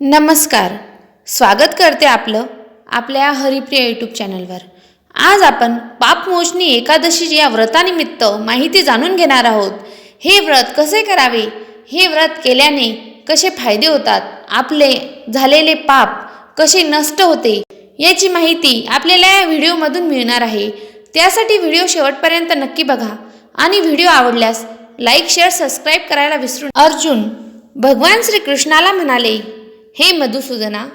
नमस्कार. स्वागत करते आपलं आपल्या हरिप्रिय यूट्यूब चॅनलवर आज आपण पापमोचनी एकादशी या व्रतानिमित्त माहिती जाणून घेणार आहोत. हे व्रत कसे करावे? हे व्रत केल्याने कसे फायदे होतात? आपले झालेले पाप कसे नष्ट होते? याची माहिती आपल्याला या व्हिडिओमधून मिळणार आहे. त्यासाठी व्हिडिओ शेवटपर्यंत नक्की बघा आणि व्हिडिओ आवडल्यास लाईक शेअर सबस्क्राईब करायला विसरू अर्जुन भगवान श्रीकृष्णाला म्हणाले हे मधुसूदना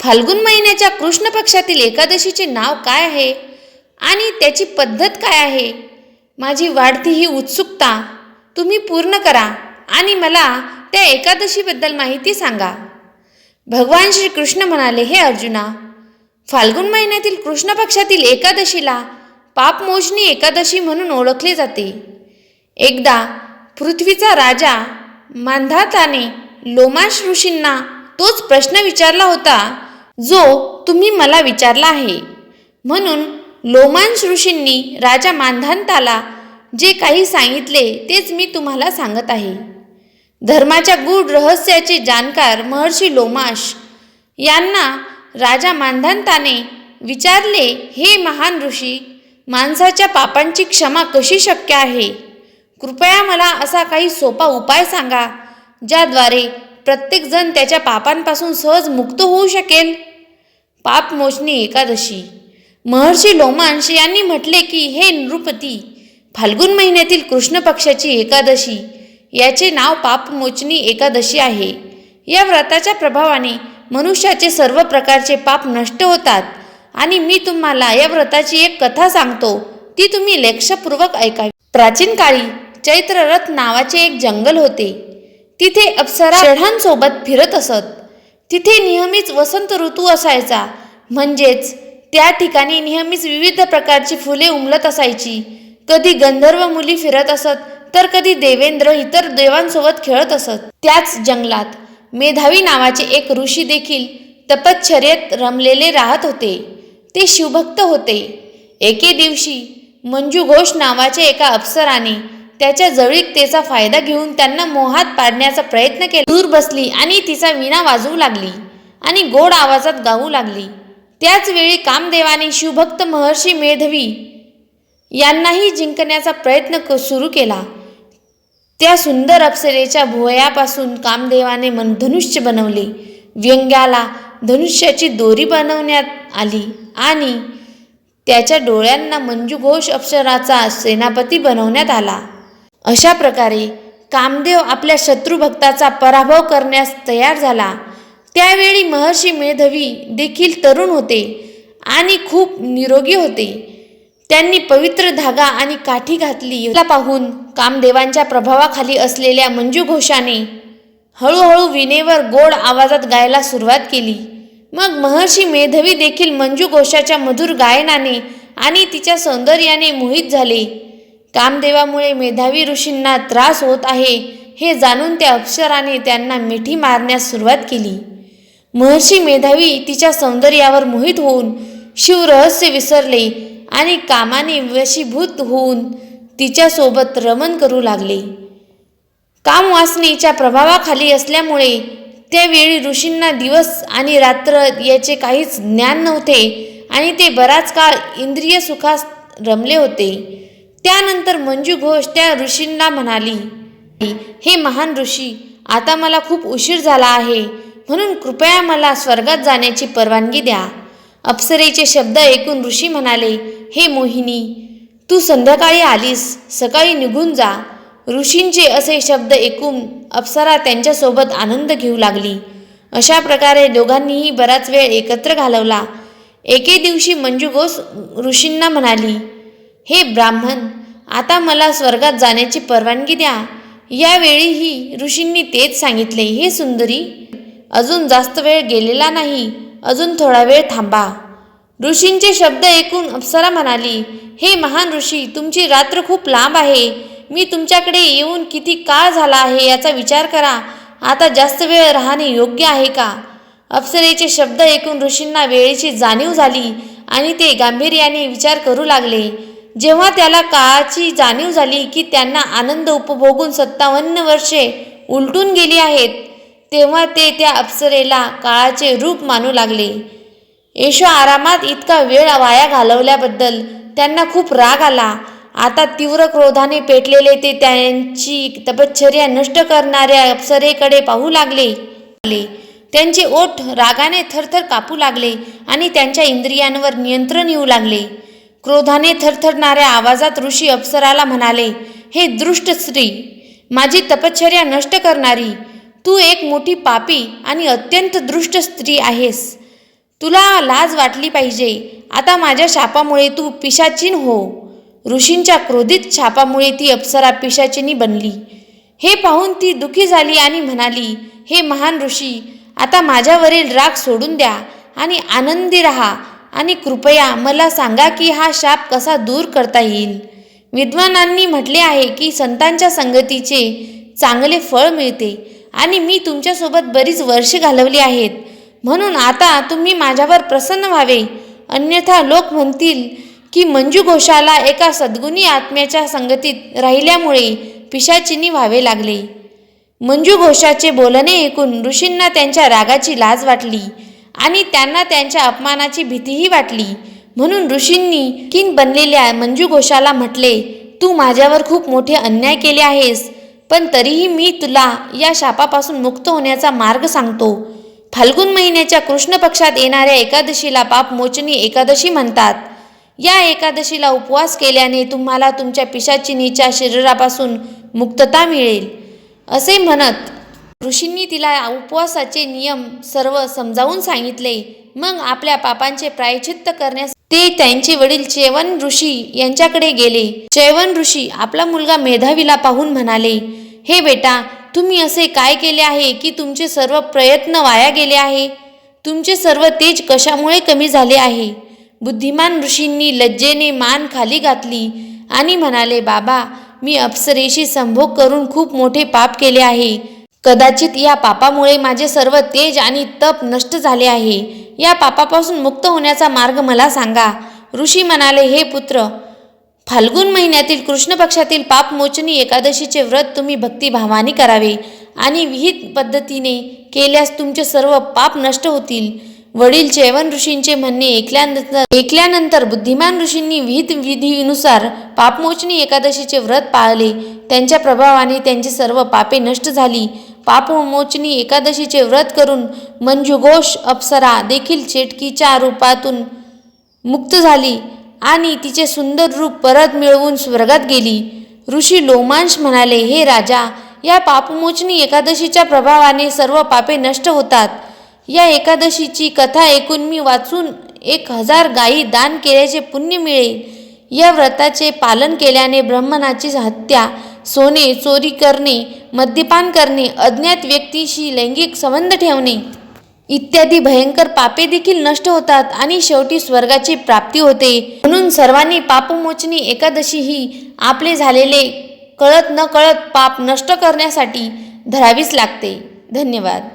फाल्गुन महिन्याच्या कृष्ण पक्षातील एकादशीचे नाव काय आहे आणि त्याची पद्धत काय आहे? माझी वाढती ही उत्सुकता तुम्ही पूर्ण करा आणि मला त्या एकादशीबद्दल माहिती सांगा. भगवान श्रीकृष्ण म्हणाले हे अर्जुना फाल्गुन महिन्यातील कृष्ण पक्षातील एकादशीला पापमोजनी एकादशी म्हणून ओळखले जाते. एकदा पृथ्वीचा राजा मांधाताने लोमाश ऋषींना तोच प्रश्न विचारला होता जो तुम्ही मला विचारला आहे. म्हणून लोमांश ऋषींनी राजा मांधांताला जे काही सांगितले तेच मी तुम्हाला सांगत आहे. धर्माच्या गूढ रहस्याचे जाणकार महर्षी लोमाश यांना राजा मांधांताने विचारले हे महान ऋषी माणसाच्या पापांची क्षमा कशी शक्य आहे? कृपया मला असा काही सोपा उपाय सांगा ज्याद्वारे प्रत्येकजण त्याच्या पापांपासून सहज मुक्त होऊ शकेल. पापमोचनी एकादशी. महर्षी लोमांश यांनी म्हटले की हे नृपती फाल्गुन महिन्यातील कृष्ण पक्षाची एकादशी याचे नाव पापमोचनी एकादशी आहे. या व्रताच्या प्रभावाने मनुष्याचे सर्व प्रकारचे पाप नष्ट होतात आणि मी तुम्हाला या व्रताची एक कथा सांगतो. ती तुम्ही लक्षपूर्वक ऐकावी. प्राचीन काळी चैत्ररथ नावाचे एक जंगल होते. तिथे अप्सरा षढांसोबत फिरत असत. तिथे नेहमीच वसंत ऋतू असायचा. म्हणजेच त्या ठिकाणी नेहमीच विविध प्रकारची फुले उमलत असायची. कधी गंधर्व मुली फिरत असत तर कधी देवेंद्र इतर देवांसोबत खेळत असत. त्याच जंगलात मेधावी नावाचे एक ऋषी देखील तपश्चर्येत रमलेले राहत होते. ते शिवभक्त होते. एके दिवशी मंजू घोष नावाच्या एका अप्सराने त्याच्या जवळीकतेचा फायदा घेऊन त्यांना मोहात पाडण्याचा प्रयत्न केला. दूर बसली आणि तिचा विणा वाजवू लागली आणि गोड आवाजात गाऊ लागली. त्याच वेळी कामदेवाने शिवभक्त महर्षी मेधवी यांनाही जिंकण्याचा प्रयत्न क सुरू केला. त्या सुंदर अप्सरेच्या भुवयापासून कामदेवाने मन धनुष्य बनवले. व्यंग्याला धनुष्याची दोरी बनवण्यात आली आणि त्याच्या डोळ्यांना मंजू घोष अप्सराचा सेनापती बनवण्यात आला. अशा प्रकारे कामदेव आपल्या शत्रुभक्ताचा पराभव करण्यास तयार झाला. त्यावेळी महर्षी मेधवी देखील तरुण होते आणि खूप निरोगी होते. त्यांनी पवित्र धागा आणि काठी घातली. याला पाहून कामदेवांच्या प्रभावाखाली असलेल्या मंजू घोषाने हळूहळू विनेवर गोड आवाजात गायला सुरुवात केली. मग महर्षी मेधवी देखील मंजू घोषाच्या मधुर गायनाने आणि तिच्या सौंदर्याने मोहित झाले. कामदेवामुळे मेधावी ऋषींना त्रास होत आहे हे जाणून त्या अक्षराने त्यांना मिठी मारण्यास सुरुवात केली. महर्षी मेधावी तिच्या सौंदर्यावर मोहित होऊन शिवरहस्य विसरले आणि कामाने वशीभूत होऊन तिच्यासोबत रमण करू लागले. कामवासनेच्या प्रभावाखाली असल्यामुळे त्यावेळी ऋषींना दिवस आणि रात्र याचे काहीच ज्ञान नव्हते आणि ते बराच काळ इंद्रिय सुखास रमले होते. त्यानंतर मंजू घोष त्या ऋषींना म्हणाली हे महान ऋषी आता मला खूप उशीर झाला आहे. म्हणून कृपया मला स्वर्गात जाण्याची परवानगी द्या. अप्सरेचे शब्द ऐकून ऋषी म्हणाले हे मोहिनी तू संध्याकाळी आलीस सकाळी निघून जा. ऋषींचे असे शब्द ऐकून अप्सरा त्यांच्यासोबत आनंद घेऊ लागली. अशा प्रकारे दोघांनीही बराच वेळ एकत्र घालवला. एके दिवशी मंजू घोष ऋषींना म्हणाली हे ब्राह्मण आता मला स्वर्गात जाण्याची परवानगी द्या. यावेळीही ऋषींनी तेच सांगितले हे सुंदरी अजून जास्त वेळ गेलेला नाही अजून थोडा वेळ थांबा. ऋषींचे शब्द ऐकून अप्सरा म्हणाली हे महान ऋषी तुमची रात्र खूप लांब आहे. मी तुमच्याकडे येऊन किती काळ झाला आहे याचा विचार करा. आता जास्त वेळ राहणे योग्य आहे का? अप्सरेचे शब्द ऐकून ऋषींना वेळेची जाणीव झाली आणि ते गांभीर्याने विचार करू लागले. जेव्हा त्याला काळाची जाणीव झाली की त्यांना आनंद उपभोगून सत्तावन्न वर्षे उलटून गेली आहेत तेव्हा ते त्या अप्सरेला काळाचे रूप मानू लागले. येशो आरामात इतका वेळ वाया घालवल्याबद्दल त्यांना खूप राग आला. आता तीव्र क्रोधाने पेटलेले ते त्यांची तपश्चर्या नष्ट करणाऱ्या अप्सरेकडे पाहू लागले. त्यांचे ओठ रागाने थरथर कापू लागले आणि त्यांच्या इंद्रियांवर नियंत्रण येऊ लागले. क्रोधाने थरथरणाऱ्या आवाजात ऋषी अप्सराला म्हणाले हे दृष्ट स्त्री माझी तपश्चर्या नष्ट करणारी तू एक मोठी पापी आणि अत्यंत दृष्ट स्त्री आहेस. तुला लाज वाटली पाहिजे. आता माझ्या शापामुळे तू पिशाचीन हो. ऋषींच्या क्रोधित शापामुळे ती अप्सरा पिशाचिनी बनली. हे पाहून ती दुखी झाली आणि म्हणाली हे महान ऋषी आता माझ्यावरील राग सोडून द्या आणि आनंदी रहा. आणि कृपया मला सांगा की हा शाप कसा दूर करता येईल? विद्वानांनी म्हटले आहे की संतांच्या संगतीचे चांगले फळ मिळते आणि मी तुमच्यासोबत बरीच वर्षे घालवली आहेत. म्हणून आता तुम्ही माझ्यावर प्रसन्न व्हावे. अन्यथा लोक म्हणतील की मंजू घोषाला एका सद्गुणी आत्म्याच्या संगतीत राहिल्यामुळे पिशाचिनी व्हावे लागले. मंजू घोषाचे बोलणे ऐकून ऋषींना त्यांच्या रागाची लाज वाटली. आणि त्यांना त्यांच्या अपमानाची भीतीही वाटली. म्हणून ऋषींनी किन बनलेल्या मंजू घोषाला म्हटले तू माझ्यावर खूप मोठे अन्याय केले आहेस पण तरीही मी तुला या शापापासून मुक्त होण्याचा मार्ग सांगतो. फाल्गुन महिन्याच्या कृष्ण पक्षात येणाऱ्या एकादशीला पाप मोचनी एकादशी म्हणतात. या एकादशीला उपवास केल्याने तुम्हाला तुमच्या पिशाचिनीच्या शरीरापासून मुक्तता मिळेल. असे म्हणत ऋषींनी तिला उपवासाचे नियम सर्व समजावून सांगितले. मग आपल्या पापांचे प्रायचित्त करण्यास ते त्यांचे वडील चैवन ऋषी यांच्याकडे गेले. चैवन ऋषी आपला मुलगा मेधावीला पाहून म्हणाले हे बेटा तुम्ही असे काय केले आहे की तुमचे सर्व प्रयत्न वाया गेले आहे? तुमचे सर्व तेज कशामुळे कमी झाले आहे? बुद्धिमान ऋषींनी लज्जेने मान खाली घातली आणि म्हणाले बाबा मी अप्सरेशी संभोग करून खूप मोठे पाप केले आहे. कदाचित या पापामुळे माझे सर्व तेज आणि तप नष्ट झाले आहे. या पापापासून मुक्त होण्याचा मार्ग मला सांगा. ऋषी म्हणाले हे पुत्र फाल्गुन महिन्यातील कृष्ण पक्षातील पापमोचनी एकादशीचे व्रत तुम्ही भक्तिभावाने करावे आणि विहित पद्धतीने केल्यास तुमचे सर्व पाप नष्ट होतील वडील चैवन ऋषींचे म्हणणे ऐकल्यानंतर ऐकल्यानंतर बुद्धिमान ऋषींनी विहित विधीनुसार पापमोचनी एकादशीचे व्रत पाळले. त्यांच्या प्रभावाने त्यांची सर्व पापे नष्ट झाली. पापमोचनी एकादशीचे व्रत करून मंजुघोष अप्सरा देखील चेटकीच्या रूपातून मुक्त झाली आणि तिचे सुंदर रूप परत मिळवून स्वर्गात गेली. ऋषी लोमांश म्हणाले हे राजा या पापमोचनी एकादशीच्या प्रभावाने सर्व पापे नष्ट होतात. या एकादशीची कथा ऐकून मी वाचून एक हजार गायी दान केल्याचे पुण्य मिळेल. या व्रताचे पालन केल्याने ब्राह्मणाची हत्या सोने चोरी करणे मद्यपान करणे अज्ञात व्यक्तीशी लैंगिक संबंध ठेवणे इत्यादी भयंकर पापे देखील नष्ट होतात आणि शेवटी स्वर्गाची प्राप्ती होते. म्हणून सर्वांनी पापमोचनी एकादशी ही आपले झालेले कळत न कळत पाप नष्ट करण्यासाठी धरावीच लागते. धन्यवाद.